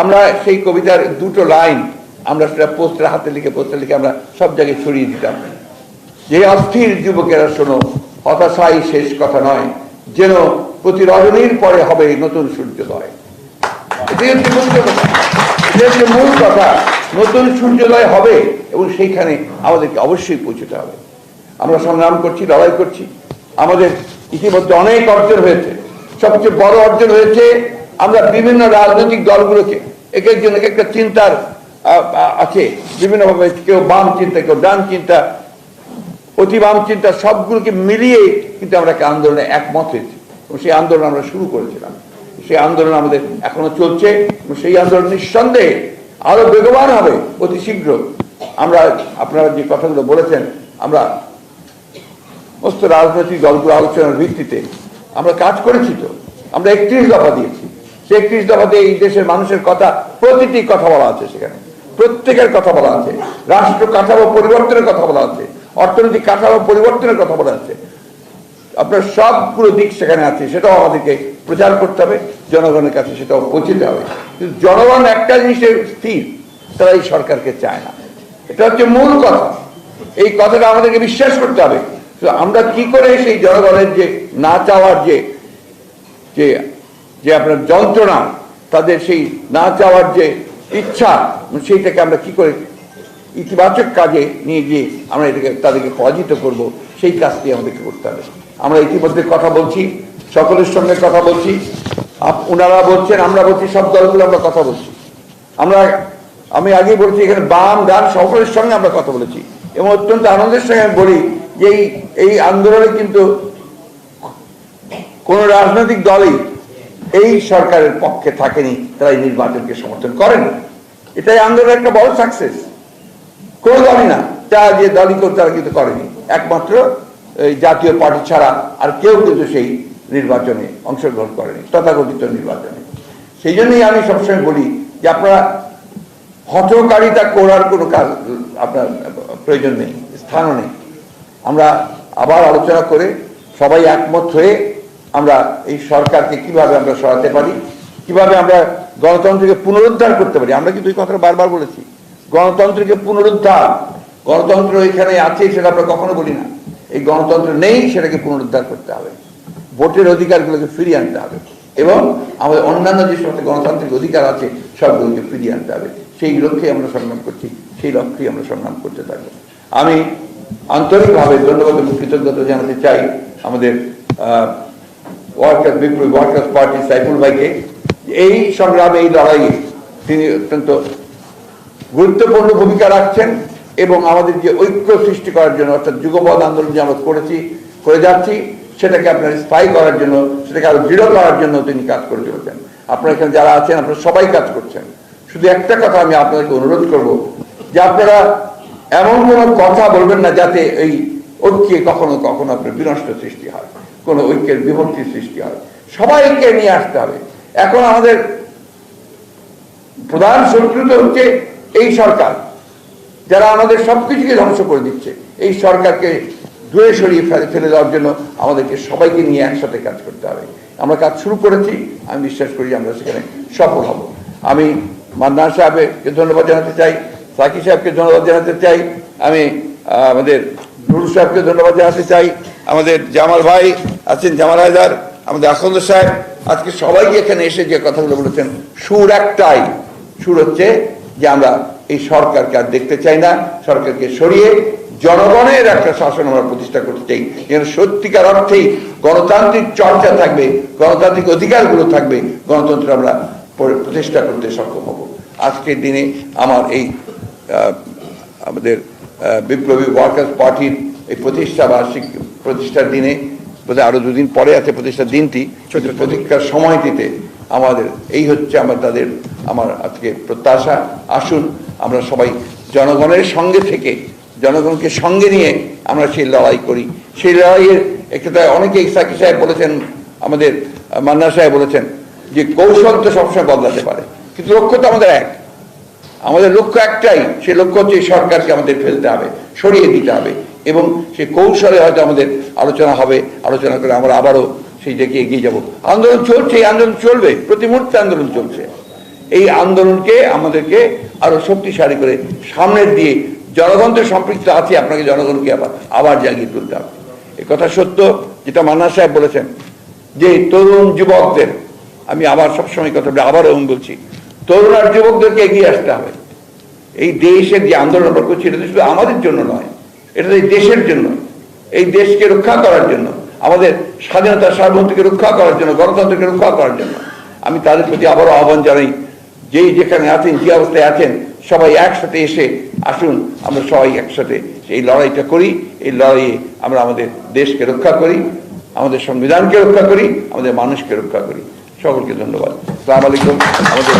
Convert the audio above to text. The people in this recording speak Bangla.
আমরা সেই কবিতার দুটো লাইন আমরা সেটা পোস্টার হাতে লিখে পোস্টার লিখে আমরা সব জায়গায় ছড়িয়ে দিতাম। যে অস্থির যুবকেরা শোনো, হতাশাই শেষ কথা নয়, যেন প্রতি রজনীর পরে হবে নতুন সূর্যোদয়। মূল মূল কথা। নতুন সূর্যোদয় হবে এবং সেইখানে আমাদেরকে অবশ্যই পৌঁছতে হবে। আমরা সংগ্রাম করছি, লড়াই করছি। আমাদের ইতিমধ্যে অনেক অর্জন হয়েছে। সবচেয়ে বড় অর্জন হয়েছে আমরা বিভিন্ন রাজনৈতিক দলগুলোকে এক একজন এক একটা চিন্তার আছে। বিভিন্নভাবে কেউ বাম চিন্তা, কেউ ডান চিন্তা, অতি বাম চিন্তা, সবগুলোকে মিলিয়ে কিন্তু আমরা একটা আন্দোলনে একমত হয়েছি। এবং সেই আন্দোলন আমরা শুরু করেছিলাম। সেই আন্দোলন আমাদের এখনও চলছে সেই আন্দোলন নিঃসন্দেহে আরও বেগবান হবে অতি শীঘ্র। আমরা, আপনারা যে কথাগুলো বলেছেন, আমরা সমস্ত রাজনৈতিক দলগুলো আলোচনার ভিত্তিতে আমরা কাজ করেছি তো। আমরা একত্রিশ দফা দিয়েছি। সে একত্রিশ দফাতে এই দেশের মানুষের কথা, প্রতিটি কথা বলা আছে সেখানে। প্রত্যেকের কথা বলা আছে। রাষ্ট্র কাঠামো পরিবর্তনের কথা বলা আছে। অর্থনৈতিক কাঠামো পরিবর্তনের কথা বলা আছে। আপনার সবগুলো দিক সেখানে আছে, সেটাও আমাদেরকে প্রচার করতে হবে, জনগণের কাছে সেটাও পৌঁছতে হবে। কিন্তু জনগণ একটা জিনিসের স্থির, তারা এই সরকারকে চায় না। এটা হচ্ছে মূল কথা। এই কথাটা আমাদেরকে বিশ্বাস করতে হবে। আমরা কি করে সেই জনগণের যে না চাওয়ার যে যে যে আপনার যন্ত্রণা, তাদের সেই না চাওয়ার যে ইচ্ছা সেইটাকে আমরা কি করে ইতিবাচক কাজে নিয়ে গিয়ে আমরা এটাকে, তাদেরকে পরাজিত করব, সেই কাজটি আমাদেরকে করতে হবে। আমরা ইতিমধ্যে কথা বলছি, সকলের সঙ্গে কথা বলছি। ওনারা বলছেন, আমরা বলছি, সব দলগুলো আমরা কথা বলছি। আমরা, আমি আগে বলছি, এখানে বাম, ডান, সকলের সঙ্গে আমরা কথা বলেছি। এবং অত্যন্ত আনন্দের সঙ্গে আমি বলি যে এই আন্দোলনে কিন্তু কোন রাজনৈতিক দলই এই সরকারের পক্ষে থাকেনি, তারা এই নির্বাচনকে সমর্থন করেন। এটাই আন্দোলনের একটা বড় সাকসেস কোনো দলই না, যা যে দলই করতে তারা কিন্তু করেনি। একমাত্র জাতীয় পার্টি ছাড়া আর কেউ কিন্তু সেই নির্বাচনে অংশগ্রহণ করেনি, তথাকথিত নির্বাচনে। সেই জন্যই আমি সবসময় বলি যে আপনারা হঠকারিতা করার কোনো কাজ, আপনার প্রয়োজন নেই, স্থানও নেই। আমরা আবার আলোচনা করে সবাই একমত হয়ে আমরা এই সরকারকে কীভাবে আমরা সরাতে পারি, কীভাবে আমরা গণতন্ত্রকে পুনরুদ্ধার করতে পারি, আমরা কিন্তু এই কথাটা বারবার বলেছি। গণতন্ত্রকে পুনরুদ্ধার, গণতন্ত্র এখানে আছে সেটা আমরা কখনো বলি না। এই গণতন্ত্র নেই, সেটাকে পুনরুদ্ধার করতে হবে। ভোটের অধিকারগুলোকে ফিরিয়ে আনতে হবে। এবং আমাদের অন্যান্য যে সমস্ত গণতান্ত্রিক অধিকার আছে, সবগুলোকে ফিরিয়ে আনতে হবে। সেই লক্ষ্যে আমরা সংগ্রাম করছি, সেই লক্ষ্যেই আমরা সংগ্রাম করতে থাকব। আমি আন্তরিকভাবে ধন্যবাদ এবং কৃতজ্ঞতা জানাতে চাই আমাদের ওয়ার্কার বিপ্লবী ওয়ার্কার্স পার্টি সাইফুল ভাইকে, এই সংগ্রামে, এই লড়াইয়ে তিনি অত্যন্ত গুরুত্বপূর্ণ ভূমিকা রাখছেন এবং আমাদের যে ঐক্য সৃষ্টি করার জন্য, অর্থাৎ যুগপথ আন্দোলন যে আমরা করেছি, করে যাচ্ছি, সেটাকে আপনার স্থায়ী করার জন্য, সেটাকে আরও দৃঢ় করার জন্য তিনি কাজ করে চলেছেন। আপনারা এখানে যারা আছেন, আপনারা সবাই কাজ করছেন। শুধু একটা কথা আমি আপনাদেরকে অনুরোধ করব, যে আপনারা এমন কোনো কথা বলবেন না যাতে এই ঐক্যে কখনো কখনো আপনার বিনষ্ট সৃষ্টি হয়। কোনো ঐক্যের বিভক্তি সৃষ্টি হয়। সবাইকে নিয়ে আসতে হবে। এখন আমাদের প্রধান শত্রু তো হচ্ছে এই সরকার, যারা আমাদের সবকিছুকে ধ্বংস করে দিচ্ছে। এই সরকারকে দূরে সরিয়ে ফেলে দেওয়ার জন্য আমাদেরকে সবাইকে নিয়ে একসাথে কাজ করতে হবে। আমরা কাজ শুরু করেছি, আমি বিশ্বাস করি আমরা সেখানে সফল হব। আমি মান্নার সাহেবকে ধন্যবাদ জানাতে চাই সাকি সাহেবকে ধন্যবাদ জানাতে চাই। আমি আমাদের নুরু সাহেবকে ধন্যবাদ জানাতে চাই। আমাদের জামাল ভাই আছেন, জামাল হায়দার, আমাদের আখন্দ সাহেব। আজকে সবাই এখানে এসে যে কথাগুলো বলেছেন, সুর একটাই। সুর হচ্ছে যে আমরা এই সরকারকে আর দেখতে চাই না, সরকারকে সরিয়ে জনগণের একটা শাসন আমরা প্রতিষ্ঠা করতে চাই। যেন সত্যিকার অর্থেই গণতান্ত্রিক চর্চা থাকবে, গণতান্ত্রিক অধিকারগুলো থাকবে, গণতন্ত্র আমরা প্রতিষ্ঠা করতে সক্ষম হব। আজকের দিনে আমার এই আমাদের বিপ্লবী ওয়ার্কার্স পার্টির এই প্রতিষ্ঠা বার্ষিক প্রতিষ্ঠার দিনে বোধহয় আরও দুদিন পরে আছে প্রতিষ্ঠার দিনটি প্রতীক্ষার সময়টিতে আমাদের এই হচ্ছে আমার তাদের আমার আজকে প্রত্যাশা। আসুন আমরা সবাই জনগণের সঙ্গে থেকে জনগণকে সঙ্গে নিয়ে আমরা সেই লড়াই করি। সেই লড়াইয়ের একটা অনেকেই সাকি সাহেব বলেছেন আমাদের মান্না সাহেব বলেছেন যে কৌশল তো সবসময় বদলাতে পারে কিন্তু লক্ষ্য তো আমাদের এক। আমাদের লক্ষ্য একটাই, সে লক্ষ্য হচ্ছে সরকারকে আমাদের ফেলতে হবে, সরিয়ে দিতে হবে এবং সে কৌশলে হয়তো আমাদের আলোচনা হবে, আলোচনা করে আমরা আবারও সেই দিকে এগিয়ে যাব। আন্দোলন চলছে, এই আন্দোলন চলবে, প্রতি মুহূর্তে আন্দোলন চলছে। এই আন্দোলনকে আমাদেরকে আরও শক্তিশালী করে সামনের দিয়ে জনগণ তো সম্পৃক্ত আছে, আপনাকে জনগণকে আবার আবার জাগিয়ে তুলতে হবে। এ কথা সত্য, যেটা মান্না সাহেব বলেছেন, যে তরুণ যুবকদের, আমি আবার সবসময় কথা বলি আবারও বলছি তরুণ আর যুবকদেরকে এগিয়ে আসতে হবে। এই দেশের যে আন্দোলন করছি এটা শুধু আমাদের জন্য নয়, এটা এই দেশের জন্য। এই দেশকে রক্ষা করার জন্য, আমাদের স্বাধীনতা সার্বভৌমত্বকে রক্ষা করার জন্য, গণতন্ত্রকে রক্ষা করার জন্য। আমি তাদের প্রতি আবারও আহ্বান জানাই, যেই যেখানে আছেন, যে অবস্থায় আছেন, সবাই একসাথে এসে আসুন, আমরা সবাই একসাথে এই লড়াইটা করি। এই লড়াইয়ে আমরা আমাদের দেশকে রক্ষা করি, আমাদের সংবিধানকে রক্ষা করি, আমাদের মানুষকে রক্ষা করি। সকলকে ধন্যবাদ। সালাম আলাইকুম। আমাদের